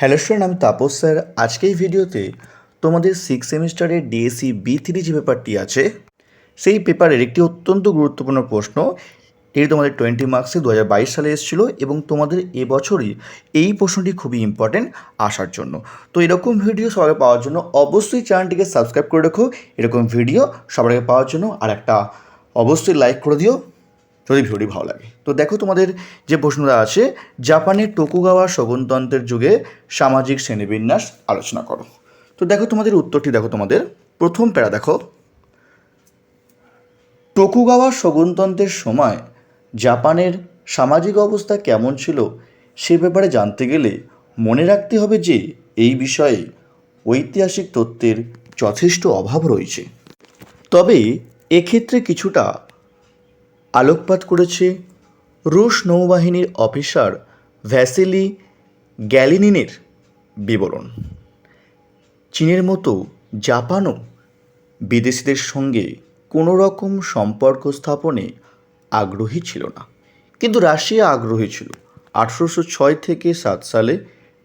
Hello student, আমি Tapas sir. আজকে এই ভিডিওতে তোমাদের সিক্স সেমিস্টারের ডিএসসি বি থ্রি যে পেপারটি আছে, সেই পেপারের একটি অত্যন্ত গুরুত্বপূর্ণ প্রশ্ন। এটি তোমাদের টোয়েন্টি মার্কসে দু হাজার বাইশ সালে এসেছিল এবং তোমাদের এবছরই এই প্রশ্নটি খুবই ইম্পর্টেন্ট আসার জন্য। তো এরকম ভিডিও সবাই পাওয়ার জন্য অবশ্যই চ্যানেলটিকে সাবস্ক্রাইব করে রাখো। এরকম ভিডিও আগে পাওয়ার জন্য আর একটা অবশ্যই লাইক করে দিও। যদি ভিডিওটি ভালো লাগে। তো দেখো তোমাদের যে প্রশ্নটা আছে জাপানের টোকুগাওয়া শগুনতন্ত্রের যুগে সামাজিক শ্রেণীবিন্যাস আলোচনা করো। তো দেখো তোমাদের উত্তরটি দেখো তোমাদের। প্রথম প্যারা দেখো। টোকুগাওয়া শগুনতন্ত্রের সময় জাপানের সামাজিক অবস্থা কেমন ছিল সে ব্যাপারে জানতে গেলে মনে রাখতে হবে যে এই বিষয়ে ঐতিহাসিক তথ্যের যথেষ্ট অভাব রয়েছে। তবে এক্ষেত্রে কিছুটা আলোকপাত করেছে রুশ নৌবাহিনীর অফিসার ভ্যাসিলি গ্যালিনিনের বিবরণ। চীনের মতো জাপানও বিদেশিদের সঙ্গে কোনো রকম সম্পর্ক স্থাপনে আগ্রহী ছিল না। কিন্তু রাশিয়া আগ্রহী ছিল। আঠেরোশো ছয় থেকে সাত সালে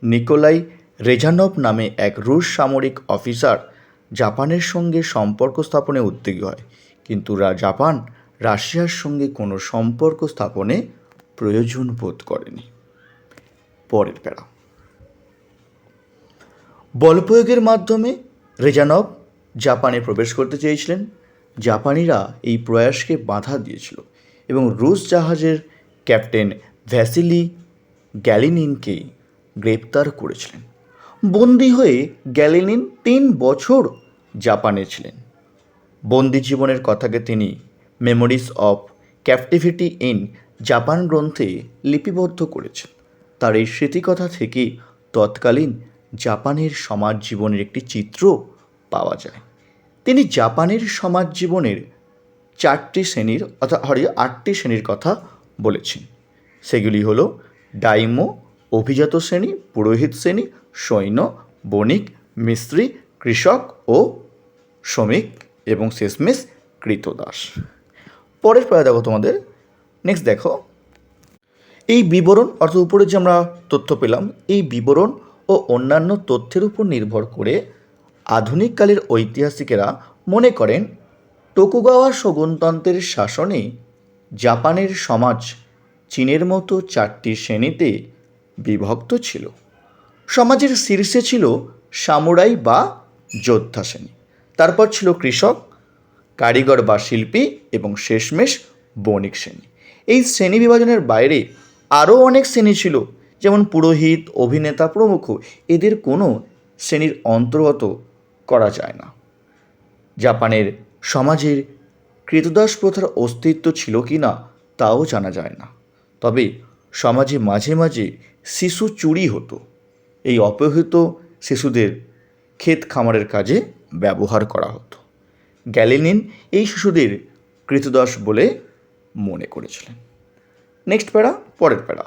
নিকোলাই রেজানভ নামে এক রুশ সামরিক অফিসার জাপানের সঙ্গে সম্পর্ক স্থাপনে উদ্যোগী হয়। কিন্তু জাপান রাশিয়ার সঙ্গে কোনো সম্পর্ক স্থাপনে প্রয়োজন বোধ করেনি। পরের প্যারা। বলপ্রয়োগের মাধ্যমে রেজানভ জাপানে প্রবেশ করতে চেয়েছিলেন। জাপানিরা এই প্রয়াসকে বাধা দিয়েছিল এবং রুশ জাহাজের ক্যাপ্টেন ভ্যাসিলি গ্যালিনিনকে গ্রেপ্তার করেছিলেন। বন্দী হয়ে গ্যালিনিন তিন বছর জাপানে ছিলেন। বন্দি জীবনের কথাকে তিনি memories of captivity in Japan গ্রন্থে লিপিবদ্ধ করেছেন। তার এই স্মৃতিকথা থেকে তৎকালীন জাপানের সমাজ জীবনের একটি চিত্র পাওয়া যায়। তিনি জাপানের সমাজ জীবনের চারটি শ্রেণির অর্থাৎ হরি আটটি শ্রেণির কথা বলেছেন। সেগুলি হল ডাইমো, অভিজাত শ্রেণি, পুরোহিত শ্রেণি, সৈন্য, বণিক, মিস্ত্রি, কৃষক ও শ্রমিক এবং শেষমেশ কৃতদাস। পরের প্রায় দেখো তোমাদের। নেক্সট দেখো। এই বিবরণ, অর্থাৎ উপরে যে আমরা তথ্য পেলাম, এই বিবরণ ও অন্যান্য তথ্যের উপর নির্ভর করে আধুনিককালের ঐতিহাসিকেরা মনে করেন টোকুগাওয়া শগুনতন্ত্রের শাসনে জাপানের সমাজ চীনের মতো চারটি শ্রেণীতে বিভক্ত ছিল। সমাজের শীর্ষে ছিল সামুরাই বা যোদ্ধা শ্রেণি। তারপর ছিল কৃষক কারিগর বা শিল্পী এবং শেষমেশ বণিক শ্রেণি। এই শ্রেণি বিভাজনের বাইরে আরও অনেক শ্রেণি ছিল, যেমন পুরোহিত, অভিনেতা, প্রমুখ। এদের কোনো শ্রেণির অন্তর্গত করা যায় না। জাপানের সমাজের কৃতদাস প্রথার অস্তিত্ব ছিল কি না, তাও জানা যায় না। তবে সমাজে মাঝে মাঝে শিশু চুরি হতো। এই অপহৃত শিশুদের ক্ষেত খামারের কাজে ব্যবহার করা হতো। গ্যালিনিন এই শিশুদের কৃতদাস বলে মনে করেছিলেন। নেক্সট প্যারা, পরের প্যারা।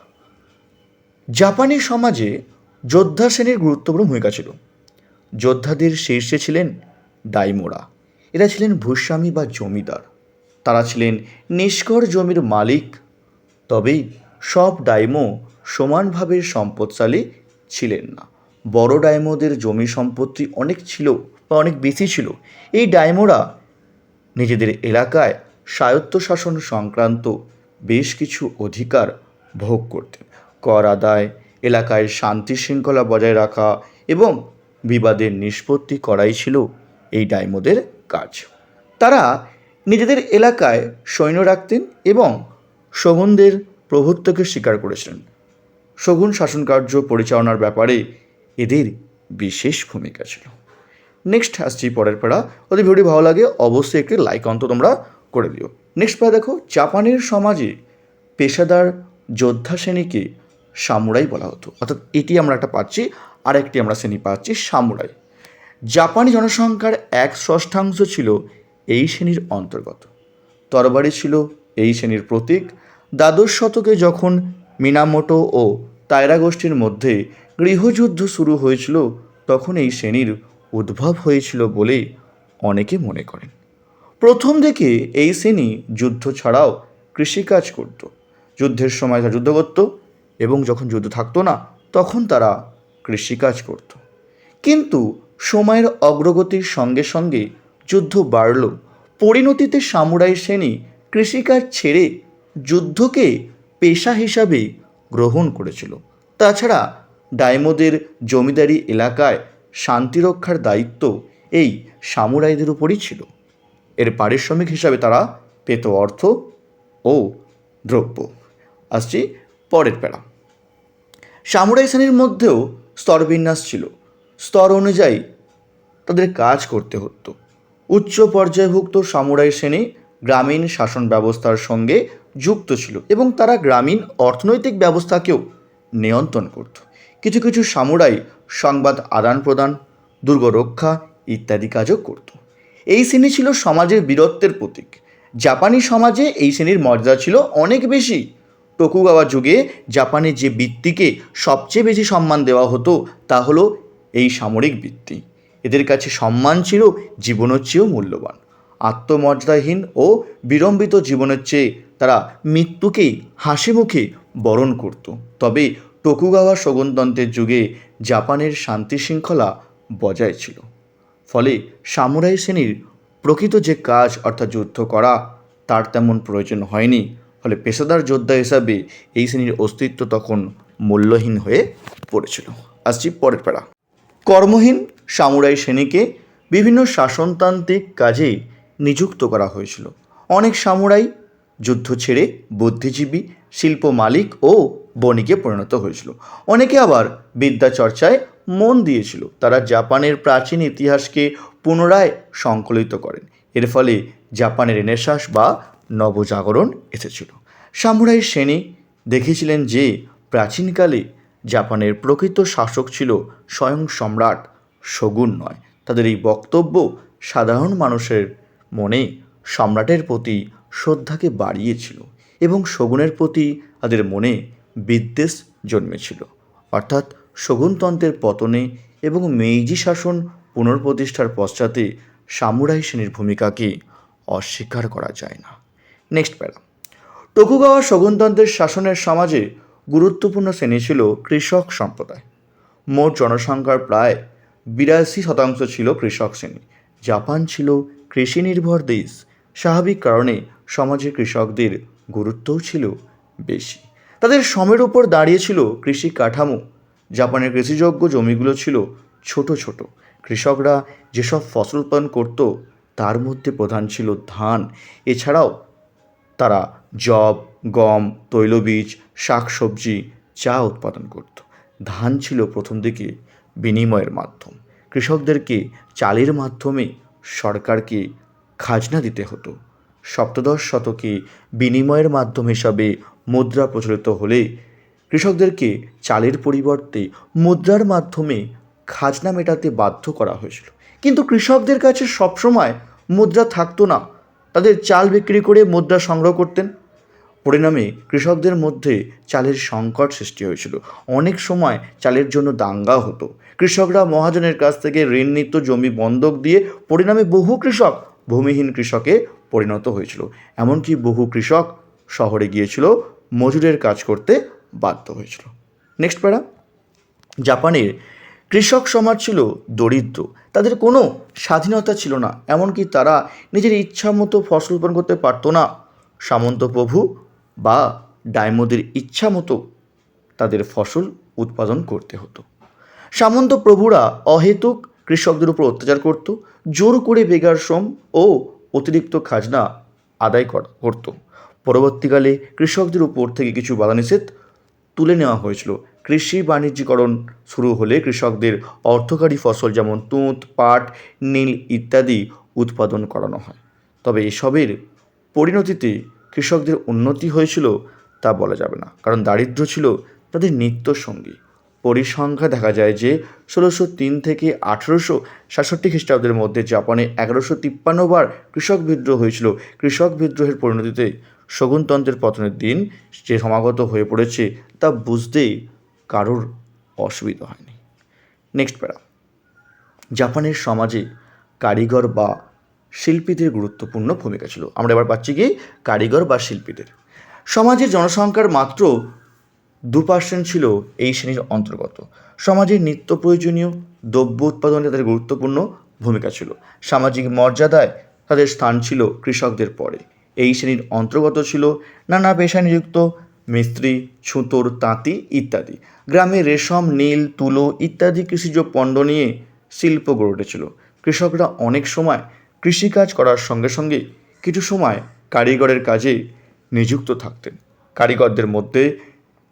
জাপানি সমাজে যোদ্ধা শ্রেণির গুরুত্বপূর্ণ ভূমিকা ছিল। যোদ্ধাদের শীর্ষে ছিলেন ডাইমোরা এরা ছিলেন ভূস্বামী বা জমিদার। তারা ছিলেন নিষ্কর জমির মালিক। তবে সব ডাইমো সমানভাবে সম্পদশালী ছিলেন না। বড় ডাইমোদের জমি সম্পত্তি অনেক ছিল। বা অনেক বেশি ছিল, এই ডাইমোরা নিজেদের এলাকায় স্বায়ত্তশাসন সংক্রান্ত বেশ কিছু অধিকার ভোগ করতেন। কর আদায়, এলাকায় শান্তি শৃঙ্খলা বজায় রাখা এবং বিবাদের নিষ্পত্তি করাই ছিল এই ডাইমোদের কাজ। তারা নিজেদের এলাকায় সৈন্য রাখতেন এবং শগুনদের প্রভুত্বকে স্বীকার করেছিলেন। শগুন শাসনকার্য পরিচালনার ব্যাপারে এদের বিশেষ ভূমিকা ছিল। নেক্সট আসছি পরের পেড়া। যদি ভিডিওটি ভালো লাগে, অবশ্যই একটি লাইক অন্ত তোমরা করে দিও। নেক্সট পাড়া দেখো, জাপানের সমাজে পেশাদার যোদ্ধা শ্রেণীকে সামুরাই বলা হতো। অর্থাৎ এটি আমরা একটা পাচ্ছি আর একটি আমরা শ্রেণি পাচ্ছি সামুরাই। জাপানি জনসংখ্যার এক ষষ্ঠাংশ ছিল এই শ্রেণির অন্তর্গত। তরবারি ছিল এই শ্রেণির প্রতীক। দ্বাদশ শতকে যখন মিনামোটো ও তায়রা গোষ্ঠীর মধ্যে গৃহযুদ্ধ শুরু হয়েছিল, তখন এই শ্রেণির উদ্ভব হয়েছিল বলেই অনেকে মনে করেন। প্রথম দিকে এই শ্রেণি যুদ্ধ ছাড়াও কৃষিকাজ করত। যুদ্ধের সময় তারা যুদ্ধ করত এবং যখন যুদ্ধ থাকতো না, তখন তারা কৃষিকাজ করত। কিন্তু সময়ের অগ্রগতির সঙ্গে সঙ্গে যুদ্ধ বাড়ল। পরিণতিতে সামুরাই শ্রেণি কৃষিকাজ ছেড়ে যুদ্ধকে পেশা হিসাবে গ্রহণ করেছিল। তাছাড়া ডায়মোদের জমিদারি এলাকায় শান্তিরক্ষার দায়িত্ব এই সামুরাইদের উপরই ছিল। এর পারিশ্রমিক হিসাবে তারা পেত অর্থ ও দ্রব্য। আসছি পরের প্যারা সামুরাই শ্রেণির মধ্যেও স্তরবিন্যাস ছিল। স্তর অনুযায়ী তাদের কাজ করতে হতো। উচ্চ পর্যায়ভুক্ত সামুরাই শ্রেণি গ্রামীণ শাসন ব্যবস্থার সঙ্গে যুক্ত ছিল এবং তারা গ্রামীণ অর্থনৈতিক ব্যবস্থাকেও নিয়ন্ত্রণ করত। কিছু কিছু সামুরাই সংবাদ আদান প্রদান দুর্গ রক্ষা ইত্যাদি কাজও করত। এই শ্রেণি ছিল সমাজের বীরত্বের প্রতীক। জাপানি সমাজে এই শ্রেণির মর্যাদা ছিল অনেক বেশি। টোকুগাওয়া যুগে জাপানে যে বৃত্তিকে সবচেয়ে বেশি সম্মান দেওয়া হতো, তা হলো এই সামরিক বৃত্তি। এদের কাছে সম্মান ছিল, জীবনের চেয়েও মূল্যবান। আত্মমর্যাদাহীন ও বিড়ম্বিত জীবনের চেয়ে তারা মৃত্যুকেই হাসি মুখে বরণ করত। তবে টোকুগাওয়া শগুনতন্ত্রের যুগে জাপানের শান্তি শৃঙ্খলা বজায় ছিল। ফলে সামুরাই শ্রেণির প্রকৃত যে কাজ অর্থাৎ যুদ্ধ করা, তার তেমন প্রয়োজন হয়নি। ফলে পেশাদার যোদ্ধা হিসাবে এই শ্রেণির অস্তিত্ব তখন মূল্যহীন হয়ে পড়েছিল। আসছি পরের পাড়া কর্মহীন সামুরাই শ্রেণীকে বিভিন্ন শাসনতান্ত্রিক কাজে নিযুক্ত করা হয়েছিল। অনেক সামুরাই যুদ্ধ ছেড়ে বুদ্ধিজীবী, শিল্প মালিক ও বণিকে পরিণত হয়েছিল। অনেকে আবার বিদ্যা চর্চায় মন দিয়েছিল। তারা জাপানের প্রাচীন ইতিহাসকে পুনরায় সংকলিত করেন। এর ফলে জাপানের রেনেসাস বা নবজাগরণ এসেছিল। সামুরাই শ্রেণি দেখেছিলেন যে, প্রাচীনকালে জাপানের প্রকৃত শাসক ছিল স্বয়ং সম্রাট শগুন নয়। তাদের এই বক্তব্য সাধারণ মানুষের মনে সম্রাটের প্রতি শ্রদ্ধাকে বাড়িয়েছিল এবং শগুনের প্রতি তাদের মনে বিদ্বেষ জন্মেছিল। অর্থাৎ শগুনতন্ত্রের পতনে এবং মেইজি শাসন পুনঃপ্রতিষ্ঠার পশ্চাতে সামুরাই শ্রেণির ভূমিকাকে অস্বীকার করা যায় না। নেক্সট প্যারা টকুগাওয়া শগুনতন্ত্রের শাসনের সমাজে গুরুত্বপূর্ণ শ্রেণি ছিল কৃষক সম্প্রদায়। মোট জনসংখ্যার প্রায় বিরাশি শতাংশ ছিল কৃষক শ্রেণি। জাপান ছিল কৃষি নির্ভর দেশ। স্বাভাবিক কারণে সমাজে কৃষকদের গুরুত্বও ছিল বেশি। তাদের সমের উপর দাঁড়িয়েছিল কৃষি কাঠামো। জাপানের কৃষিযোগ্য জমিগুলো ছিল ছোট ছোট। কৃষকরা যেসব ফসল উৎপাদন করত, তার মধ্যে প্রধান ছিল ধান। এছাড়াও তারা জব গম, তৈলবীজ, শাকসবজি, চা উৎপাদন করত। ধান ছিল প্রথম দিকে বিনিময়ের মাধ্যম। কৃষকদেরকে চালের মাধ্যমে সরকারকে খাজনা দিতে হতো। সপ্তদশ শতকে বিনিময়ের মাধ্যম হিসাবে মুদ্রা প্রচলিত হলে কৃষকদেরকে চালের পরিবর্তে মুদ্রার মাধ্যমে খাজনা মেটাতে বাধ্য করা হয়েছিল। কিন্তু কৃষকদের কাছে সবসময় মুদ্রা থাকতো না। তাদের চাল বিক্রি করে মুদ্রা সংগ্রহ করতেন। পরিণামে কৃষকদের মধ্যে চালের সংকট সৃষ্টি হয়েছিল। অনেক সময় চালের জন্য দাঙ্গা হতো। কৃষকরা মহাজনের কাছ থেকে ঋণ নিত, জমি বন্ধক দিয়ে। পরিণামে বহু কৃষক ভূমিহীন কৃষকে পরিণত হয়েছিল। এমনকি বহু কৃষক শহরে গিয়েছিল মজুরের কাজ করতে বাধ্য হয়েছিল। নেক্সট প্যারা জাপানের কৃষক সমাজ ছিল দরিদ্র। তাদের কোনো স্বাধীনতা ছিল না, এমনকি তারা নিজের ইচ্ছা মতো ফসল উৎপাদন করতে পারতো না। সামন্ত প্রভু বা ডায়মোদের ইচ্ছা মতো তাদের ফসল উৎপাদন করতে হতো। সামন্ত প্রভুরা অহেতুক কৃষকদের উপর অত্যাচার করত, জোর করে বেগার শ্রম ও অতিরিক্ত খাজনা আদায় কর- করত। পরবর্তীকালে কৃষকদের উপর থেকে কিছু বাধানিষেধ তুলে নেওয়া হয়েছিল। কৃষি বাণিজ্যিকরণ শুরু হলে কৃষকদের অর্থকারী ফসল যেমন তুঁত, পাট, নীল ইত্যাদি উৎপাদন করানো হয়। তবে এসবের পরিণতিতে কৃষকদের উন্নতি হয়েছিল তা বলা যাবে না, কারণ দারিদ্র ছিল তাদের নিত্য সঙ্গী পরিসংখ্যা দেখা যায় যে ষোলোশো তিন থেকে আঠেরোশো সাতষট্টি খ্রিস্টাব্দের মধ্যে জাপানে এগারোশো তিপ্পান্ন বার কৃষক বিদ্রোহ হয়েছিল। কৃষক বিদ্রোহের পরিণতিতে শগুনতন্ত্রের পতনের দিন যে সমাগত হয়ে পড়েছে তা বুঝতেই কারোর অসুবিধা হয়নি। নেক্সট প্যারা জাপানের সমাজে কারিগর বা শিল্পীদের গুরুত্বপূর্ণ ভূমিকা ছিল। আমরা এবার পাচ্ছি কি কারিগর বা শিল্পীদের। সমাজের জনসংখ্যার মাত্র দু পার্সেন্ট ছিল এই শ্রেণির অন্তর্গত। সমাজের নিত্য প্রয়োজনীয় দ্রব্য উৎপাদনে তাদের গুরুত্বপূর্ণ ভূমিকা ছিল। সামাজিক মর্যাদায় তাদের স্থান ছিল কৃষকদের পরে। এই শ্রেণির অন্তর্গত ছিল, নানা পেশায় নিযুক্ত মিস্ত্রি ছুতোর তাঁতি ইত্যাদি। গ্রামে রেশম, নীল, তুলো ইত্যাদি কৃষিজ পণ্য নিয়ে শিল্প গড়ে উঠেছিল। কৃষকরা অনেক সময় কৃষিকাজ করার সঙ্গে সঙ্গে কিছু সময় কারিগরের কাজে নিযুক্ত থাকতেন। কারিগরদের মধ্যে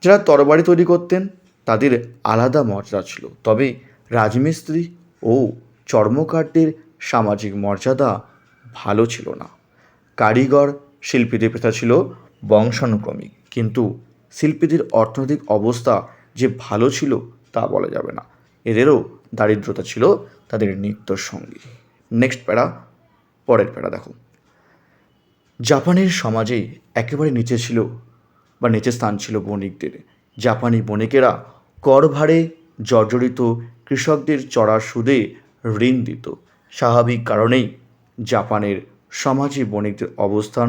যারা তরবারি তৈরি করতেন, তাদের আলাদা মর্যাদা ছিল। তবে রাজমিস্ত্রি ও চর্মকারদের সামাজিক মর্যাদা ভালো ছিল না। কারিগর শিল্পীদের পেশা ছিল বংশানুক্রমিক। কিন্তু শিল্পীদের অর্থনৈতিক অবস্থা যে ভালো ছিল তা বলা যাবে না। এদেরও দারিদ্রতা ছিল তাদের নিত্যর সঙ্গী নেক্সট প্যারা, পরের প্যারা দেখো। জাপানের সমাজে একেবারে নিচে ছিল বা নিচে স্থান ছিল বণিকদের। জাপানি বণিকেরা কর ভারে জর্জরিত কৃষকদের চড়া সুদে ঋণ দিত। স্বাভাবিক কারণেই জাপানের সমাজে বণিকদের অবস্থান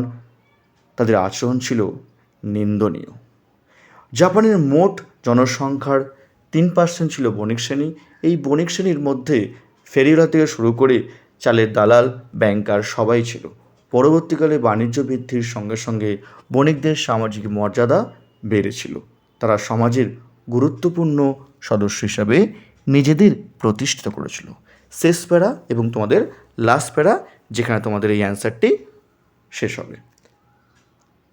তাদের আচরণ ছিল নিন্দনীয়। জাপানের মোট জনসংখ্যার তিন পার্সেন্ট ছিল বণিক শ্রেণি। এই বণিক শ্রেণির মধ্যে ফেরিওলা থেকে শুরু করে চালের দালাল, ব্যাংকার সবাই ছিল। পরবর্তীকালে বাণিজ্য বৃদ্ধির সঙ্গে সঙ্গে বণিকদের সামাজিক মর্যাদা বেড়েছিল। তারা সমাজের গুরুত্বপূর্ণ সদস্য হিসাবে নিজেদের প্রতিষ্ঠিত করেছিল। শেষ প্যারা এবং তোমাদের লাস্ট প্যারা যেখানে তোমাদের এই অ্যান্সারটি শেষ হবে।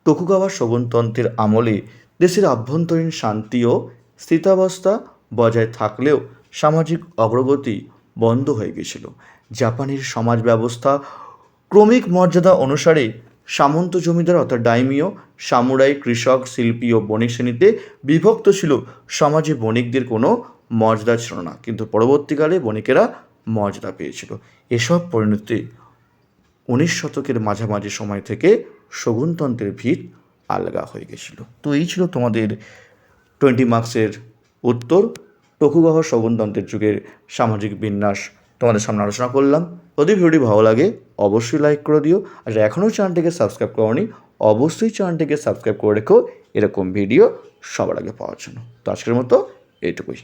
টোকুগাওয়া শোভনতন্ত্রের আমলে দেশের আভ্যন্তরীণ শান্তি ও স্থিতাবস্থা বজায় থাকলেও সামাজিক অগ্রগতি বন্ধ হয়ে গেছিল জাপানের সমাজ ব্যবস্থা ক্রমিক মর্যাদা অনুসারে সামন্ত জমিদার অর্থাৎ ডাইমিও সামুরাই কৃষক, শিল্পী ও বণিক শ্রেণীতে বিভক্ত ছিল। সমাজে বণিকদের কোনো মর্যাদা ছিল না, কিন্তু পরবর্তীকালে বণিকেরা মর্যাদা পেয়েছিল। এসব পরিণতি উনিশ শতকের মাঝামাঝি সময় থেকে শগুনতন্ত্রের ভিত আলগা হয়ে গেছিল। তো এই ছিল তোমাদের টোয়েন্টি মার্কসের উত্তর। টকুগাহ শগুনতন্ত্রের যুগের সামাজিক বিন্যাস তোমাদের সামনে আলোচনা করলাম। যদি ভিডিওটি ভালো লাগে, অবশ্যই লাইক করে দিও। আর এখনও চ্যানেলটিকে সাবস্ক্রাইব করনি, অবশ্যই চ্যানেলটিকে সাবস্ক্রাইব করে রেখো। এরকম ভিডিও সবার আগে পাওয়ার জন্য। তো আজকের মতো এইটুকুই।